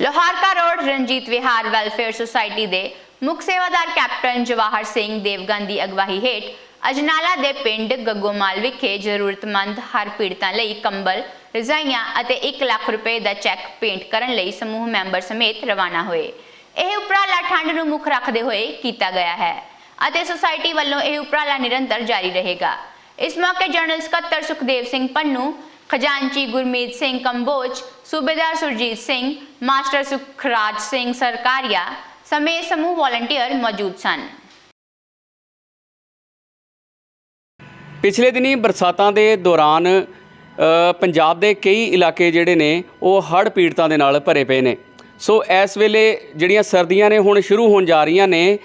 Loharka road Ranjit ਵਿਹਾਰ welfare society ਦੇ ਮੁੱਖ ਸੇਵਾਦਾਰ ਕੈਪਟਨ ਜਵਾਹਰ ਸਿੰਘ ਦੇਵਗਨ ਦੀ ਅਗਵਾਈ ਹੇਠ ਅਜਨਾਲਾ ਦੇ ਪਿੰਡ ਗੱਗੋਮਾਲ ਵਿਖੇ ਜ਼ਰੂਰਤਮੰਦ ਹਰ ਪੀੜਤਾਂ ਲਈ ਕੰਬਲ, ਰਜ਼ਾਈਆਂ ਅਤੇ 1 ਲੱਖ ਰੁਪਏ ਦਾ ਚੈੱਕ ਪੇਂਟ ਕਰਨ ਲਈ ਸਮੂਹ ਮੈਂਬਰ ਸਮੇਤ ਰਵਾਨਾ ਹੋਏ। ਇਹ ਉਪਰਾਲਾ ਠੰਡ ਨੂੰ ਮੁੱਖ ਰੱਖਦੇ ਹੋਏ ਕੀਤਾ ਗਿਆ ਹੈ ਅਤੇ ਸੁਸਾਇਟੀ ਵੱਲੋਂ ਇਹ ਉਪਰਾਲਾ ਨਿਰੰਤਰ ਜਾਰੀ ਰਹੇਗਾ। ਇਸ ਮੌਕੇ ਜਨਰਲ ਸਕੱਤਰ ਸੁਖਦੇਵ ਸਿੰਘ ਪੰਨੂ ਖਜ਼ਾਨਚੀ ਗੁਰਮੀਤ ਸਿੰਘ ਕੰਬੋਜ ਸੂਬੇਦਾਰ ਸੁਰਜੀਤ ਸਿੰਘ ਮਾਸਟਰ ਸੁਖਰਾਜ ਸਿੰਘ ਸਰਕਾਰੀਆ ਸਮੇਤ ਸਮੂਹ ਵਾਲੰਟੀਅਰ ਮੌਜੂਦ ਸਨ ਪਿਛਲੇ ਦਿਨੀ ਬਰਸਾਤਾਂ ਦੇ ਦੌਰਾਨ ਪੰਜਾਬ ਦੇ ਕਈ ਇਲਾਕੇ ਜਿਹੜੇ ਨੇ ਉਹ ਹੜ੍ਹ ਪੀੜਤਾਂ ਦੇ ਨਾਲ ਭਰੇ ਪਏ ਨੇ ਸੋ ਇਸ ਵੇਲੇ ਜਿਹੜੀਆਂ ਸਰਦੀਆਂ ਨੇ ਹੁਣ ਸ਼ੁਰੂ ਹੋਣ ਜਾ ਰਹੀਆਂ ਨੇ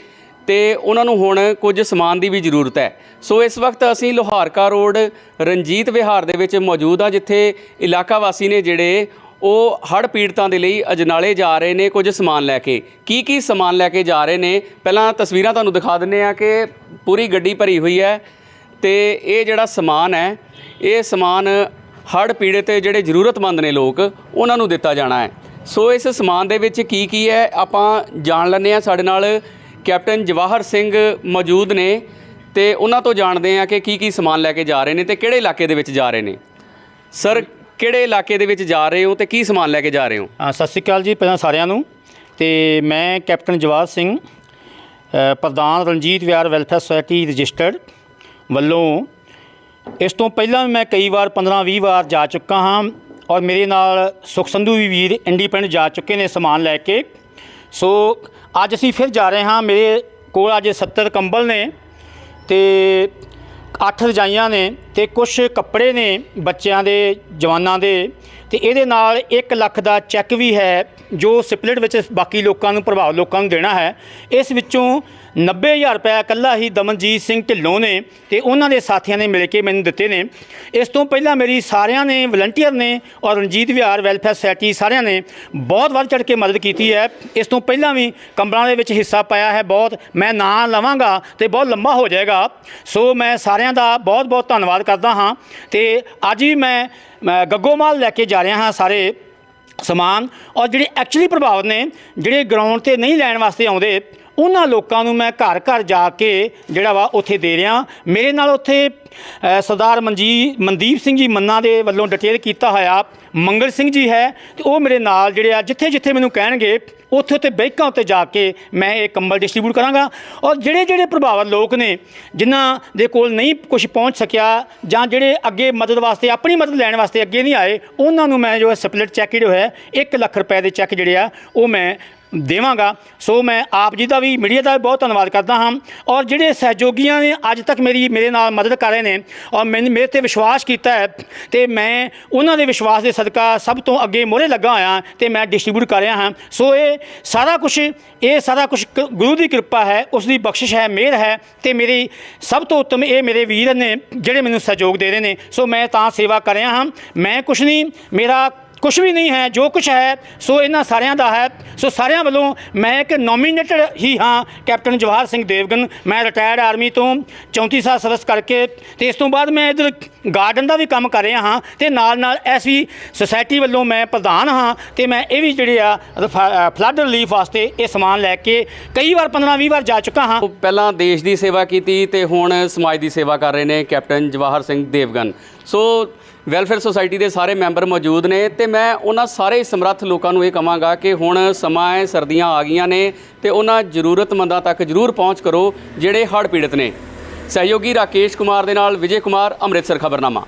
ਤੇ ਉਹਨਾਂ ਨੂੰ ਹੁਣ ਕੁਝ ਸਮਾਨ ਦੀ ਵੀ ਜ਼ਰੂਰਤ ਹੈ। ਸੋ ਇਸ ਵਕਤ ਅਸੀਂ ਲੋਹਾਰਕਾ ਰੋਡ, ਰਣਜੀਤ ਵਿਹਾਰ ਦੇ ਵਿੱਚ ਮੌਜੂਦ ਆ ਜਿੱਥੇ ਇਲਾਕਾ ਵਾਸੀ ਨੇ ਜਿਹੜੇ ਉਹ ਹੜ੍ਹ ਪੀੜਤਾਂ ਦੇ ਲਈ ਅਜਨਾਲੇ ਜਾ ਰਹੇ ਨੇ ਕੁਝ ਸਮਾਨ ਲੈ ਕੇ। ਕੀ ਕੀ ਸਮਾਨ ਲੈ ਕੇ ਜਾ ਰਹੇ ਨੇ? ਪਹਿਲਾਂ ਤਸਵੀਰਾਂ ਤੁਹਾਨੂੰ ਦਿਖਾ ਦਿੰਨੇ ਆ ਕਿ ਪੂਰੀ ਗੱਡੀ ਭਰੀ ਹੋਈ ਹੈ ਤੇ ਇਹ ਜਿਹੜਾ ਸਮਾਨ ਹੈ, ਇਹ ਸਮਾਨ ਹੜ੍ਹ ਪੀੜਤ ਜਿਹੜੇ ਜ਼ਰੂਰਤਮੰਦ ਨੇ ਲੋਕ, ਉਹਨਾਂ ਨੂੰ ਦਿੱਤਾ ਜਾਣਾ ਹੈ। ਸੋ ਇਸ ਸਮਾਨ ਦੇ ਵਿੱਚ ਕੀ ਕੀ ਹੈ, ਆਪਾਂ ਜਾਣ ਲੈਂਦੇ ਆ ਸਾਡੇ ਨਾਲ ਕੈਪਟਨ ਜਵਾਹਰ ਸਿੰਘ ਮੌਜੂਦ ਨੇ ਤੇ ਉਹਨਾਂ ਤੋਂ ਜਾਣਦੇ ਆ ਕਿ ਕੀ ਕੀ ਸਮਾਨ ਲੈ ਕੇ ਜਾ ਰਹੇ ਨੇ ਤੇ ਕਿਹੜੇ ਇਲਾਕੇ ਦੇ ਵਿੱਚ ਜਾ ਰਹੇ ਨੇ। ਸਰ ਕਿਹੜੇ ਇਲਾਕੇ ਦੇ ਵਿੱਚ ਜਾ ਰਹੇ ਹੋ ਤੇ ਕੀ ਸਮਾਨ ਲੈ ਕੇ ਜਾ ਰਹੇ ਹੋ? ਹਾਂ, ਸਤਿ ਸ਼੍ਰੀ ਅਕਾਲ ਜੀ ਪਹਿਲਾਂ ਸਾਰਿਆਂ ਨੂੰ। ਤੇ ਮੈਂ ਕੈਪਟਨ ਜਵਾਹਰ ਸਿੰਘ ਅ, ਪ੍ਰਧਾਨ ਰਣਜੀਤ ਵਿਹਾਰ ਵੈਲਫੇਅਰ ਸੁਸਾਇਟੀ ਰਜਿਸਟਰਡ ਵੱਲੋਂ। ਇਸ ਤੋਂ ਪਹਿਲਾਂ ਵੀ ਮੈਂ ਕਈ ਵਾਰ 15-20 ਵਾਰ ਜਾ ਚੁੱਕਾ ਹਾਂ ਔਰ ਮੇਰੇ ਨਾਲ ਸੁਖ ਸੰਧੂ ਵੀ ਵੀਰ ਇੰਡੀਪੈਂਡੈਂਟ ਜਾ ਚੁੱਕੇ ਨੇ ਸਮਾਨ ਲੈ ਕੇ। ਸੋ ਅੱਜ ਅਸੀਂ ਫਿਰ ਜਾ ਰਹੇ ਹਾਂ, ਮੇਰੇ ਕੋਲ ਅੱਜ 70 ਕੰਬਲ ਨੇ ਤੇ ਅੱਠ ਰਜਾਈਆਂ ਨੇ। ਤੇ ਕੁਝ ਕੱਪੜੇ ਨੇ ਬੱਚਿਆਂ ਦੇ, ਜਵਾਨਾਂ ਦੇ ਤੇ ਇਹਦੇ ਨਾਲ 1 ਲੱਖ ਦਾ ਚੈੱਕ ਵੀ ਹੈ ਜੋ ਸਪਲਿਟ ਵਿੱਚ ਬਾਕੀ ਲੋਕਾਂ ਨੂੰ ਪ੍ਰਭਾਵ ਲੋਕਾਂ ਨੂੰ ਦੇਣਾ ਹੈ। ਇਸ ਵਿੱਚੋਂ 90000 ਰੁਪਏ ਇਕੱਲਾ ਹੀ ਦਮਨਜੀਤ ਸਿੰਘ ਢਿੱਲੋਂ ਨੇ ਤੇ ਉਹਨਾਂ ਦੇ ਸਾਥੀਆਂ ਨੇ ਮਿਲ ਕੇ ਮੈਨੂੰ ਦਿੱਤੇ ਨੇ। ਇਸ ਤੋਂ ਪਹਿਲਾਂ ਮੇਰੀ ਸਾਰਿਆਂ ਨੇ ਵਲੰਟੀਅਰ ਨੇ ਔਰ ਰਣਜੀਤ ਵਿਹਾਰ ਵੈਲਫੇਅਰ ਸੋਸਾਇਟੀ ਸਾਰਿਆਂ ਨੇ ਬਹੁਤ ਵੱਧ ਚੜ ਕੇ ਮਦਦ ਕੀਤੀ ਹੈ। ਇਸ ਤੋਂ ਪਹਿਲਾਂ ਵੀ ਕੰਬਲਾਂ ਦੇ ਵਿੱਚ ਹਿੱਸਾ ਪਾਇਆ ਹੈ ਬਹੁਤ। ਮੈਂ ਨਾਂ ਲਵਾਂਗਾ ਤੇ ਬਹੁਤ ਲੰਮਾ ਹੋ ਜਾਏਗਾ। ਸੋ ਮੈਂ ਸਾਰਿਆਂ ਦਾ ਬਹੁਤ ਬਹੁਤ ਧੰਨਵਾਦ ਕਰਦਾ ਹਾਂ ਤੇ ਅੱਜ ਵੀ ਮੈਂ ਮੈਂ ਗੱਗੋਮਾਲ ਲੈ ਕੇ ਜਾ ਰਿਹਾ ਹਾਂ ਸਾਰੇ ਸਮਾਨ ਔਰ ਜਿਹੜੇ ਐਕਚੁਅਲੀ ਪ੍ਰਭਾਵਿਤ ਨੇ, ਜਿਹੜੇ ਗਰਾਊਂਡ ਤੇ ਨਹੀਂ ਲੈਣ ਵਾਸਤੇ ਆਉਂਦੇ, ਉਹਨਾਂ ਲੋਕਾਂ ਨੂੰ ਮੈਂ ਘਰ ਘਰ ਜਾ ਕੇ ਜਿਹੜਾ ਵਾ ਉੱਥੇ ਦੇ ਰਿਹਾ। ਮੇਰੇ ਨਾਲ ਉੱਥੇ ਸਰਦਾਰ ਮਨਜੀ ਮਨਦੀਪ ਸਿੰਘ ਜੀ ਮੰਨਾ ਦੇ ਵੱਲੋਂ ਡਿਟੇਲ ਕੀਤਾ ਹੋਇਆ ਮੰਗਲ ਸਿੰਘ ਜੀ ਹੈ ਤੇ ਉਹ ਮੇਰੇ ਨਾਲ ਜਿਹੜੇ ਆ ਜਿੱਥੇ ਜਿੱਥੇ ਮੈਨੂੰ ਕਹਿਣਗੇ, ਉੱਥੇ ਉੱਥੇ ਬੈਂਕਾਂ ਉੱਤੇ ਜਾ ਕੇ ਮੈਂ ਇਹ ਕੰਬਲ ਡਿਸਟ੍ਰੀਬਿਊਟ ਕਰਾਂਗਾ। ਔਰ ਜਿਹੜੇ ਜਿਹੜੇ ਪ੍ਰਭਾਵਿਤ ਲੋਕ ਨੇ, ਜਿਨ੍ਹਾਂ ਦੇ ਕੋਲ ਨਹੀਂ ਕੁਝ ਪਹੁੰਚ ਸਕਿਆ ਜਾਂ ਜਿਹੜੇ ਅੱਗੇ ਮਦਦ ਵਾਸਤੇ, ਆਪਣੀ ਮਦਦ ਲੈਣ ਵਾਸਤੇ ਅੱਗੇ ਨਹੀਂ ਆਏ, ਉਹਨਾਂ ਨੂੰ ਮੈਂ ਜੋ ਹੈ ਸਪਲਿਟ ਚੈੱਕ ਜਿਹੜੇ ਹੈ 1 ਲੱਖ ਰੁਪਏ ਦੇ ਚੈੱਕ ਜਿਹੜੇ ਆ, ਉਹ ਮੈਂ ਦੇਵਾਂਗਾ। ਸੋ ਮੈਂ ਆਪ ਜੀ ਦਾ ਵੀ ਮੀਡੀਆ ਦਾ ਵੀ ਬਹੁਤ ਧੰਨਵਾਦ ਕਰਦਾ ਹਾਂ। ਔਰ ਜਿਹੜੇ ਸਹਿਯੋਗੀਆਂ ਨੇ ਅੱਜ ਤੱਕ ਮੇਰੀ, ਮੇਰੇ ਨਾਲ ਮਦਦ ਕਰ ਰਹੇ ਨੇ ਔਰ ਮੈਨੂੰ, ਮੇਰੇ ਤੇ ਵਿਸ਼ਵਾਸ ਕੀਤਾ ਹੈ ਤੇ ਮੈਂ ਉਹਨਾਂ ਦੇ ਵਿਸ਼ਵਾਸ ਦੇ ਸਦਕਾ ਸਭ ਤੋਂ ਅੱਗੇ ਮੋਹਰੇ ਲੱਗਾ ਹੋਇਆ ਤੇ ਮੈਂ ਡਿਸਟ੍ਰੀਬਿਊਟ ਕਰ ਰਿਹਾ ਹਾਂ। ਸੋ ਇਹ ਸਾਰਾ ਕੁਝ ਇਹ ਸਾਰਾ ਕੁਝ ਗੁਰੂ ਦੀ ਕਿਰਪਾ ਹੈ, ਉਸ ਦੀ ਬਖਸ਼ਿਸ਼ ਹੈ, ਮਿਹਰ ਹੈ ਤੇ ਮੇਰੀ ਸਭ ਤੋਂ ਉੱਤਮ ਇਹ ਮੇਰੇ ਵੀਰ ਨੇ ਜਿਹੜੇ ਮੈਨੂੰ ਸਹਿਯੋਗ ਦੇ ਰਹੇ ਨੇ। ਸੋ ਮੈਂ ਤਾਂ ਸੇਵਾ ਕਰ ਰਿਹਾ ਹਾਂ, ਮੈਂ ਕੁਝ ਨਹੀਂ, ਮੇਰਾ ਕੁਝ ਵੀ ਨਹੀਂ ਹੈ, ਜੋ ਕੁਝ ਹੈ, ਸੋ ਇਹਨਾਂ ਸਾਰਿਆਂ ਦਾ ਹੈ। ਸੋ ਸਾਰਿਆਂ ਵੱਲੋਂ ਮੈਂ ਇੱਕ ਨੋਮੀਨੇਟਡ ਹੀ ਹਾਂ, ਕੈਪਟਨ ਜਵਾਹਰ ਸਿੰਘ ਦੇਵਗਨ। ਮੈਂ ਰਿਟਾਇਰਡ ਆਰਮੀ ਤੋਂ 34 ਸਾਲ ਸਰਵਿਸ ਕਰਕੇ ਤੇ ਇਸ ਤੋਂ ਬਾਅਦ ਮੈਂ ਇਧਰ ਗਾਰਡਨ ਦਾ ਵੀ ਕੰਮ ਕਰ ਰਿਹਾ ਹਾਂ ਤੇ ਨਾਲ ਨਾਲ ਐਸੀ ਸੁਸਾਇਟੀ ਵੱਲੋਂ ਮੈਂ ਪ੍ਰਧਾਨ ਹਾਂ ਤੇ ਮੈਂ ਇਹ ਵੀ ਜਿਹੜੇ ਆ ਫਲੱਡ ਰਿਲੀਫ ਵਾਸਤੇ ਇਹ ਸਮਾਨ ਲੈ ਕੇ ਕਈ ਵਾਰ 15 20 ਵਾਰ ਜਾ ਚੁੱਕਾ ਹਾਂ। ਪਹਿਲਾਂ ਦੇਸ਼ ਦੀ ਸੇਵਾ ਕੀਤੀ ਤੇ ਹੁਣ ਸਮਾਜ ਦੀ ਸੇਵਾ ਕਰ ਰਹੇ ਨੇ captain Jawahar Singh Devgan. So welfare society ਦੇ ਸਾਰੇ ਮੈਂਬਰ ਮੌਜੂਦ ਨੇ ਤੇ ਮੈਂ ਉਹਨਾਂ ਸਾਰੇ ਸਮਰੱਥ ਲੋਕਾਂ ਨੂੰ ਇਹ ਕਹਾਂਗਾ ਕਿ ਹੁਣ ਸਮਾਂ ਹੈ, ਸਰਦੀਆਂ ਆ ਗਈਆਂ ਨੇ ਤੇ ਉਹਨਾਂ ਜ਼ਰੂਰਤਮੰਦਾਂ ਤੱਕ ਜ਼ਰੂਰ ਪਹੁੰਚ ਕਰੋ ਜਿਹੜੇ ਹੜ੍ਹ ਪੀੜਤ ਨੇ। ਸਹਿਯੋਗੀ ਰਾਕੇਸ਼ ਕੁਮਾਰ ਦੇ ਨਾਲ ਵਿਜੇ ਕੁਮਾਰ, ਅੰਮ੍ਰਿਤਸਰ ਖਬਰਨਾਮਾ।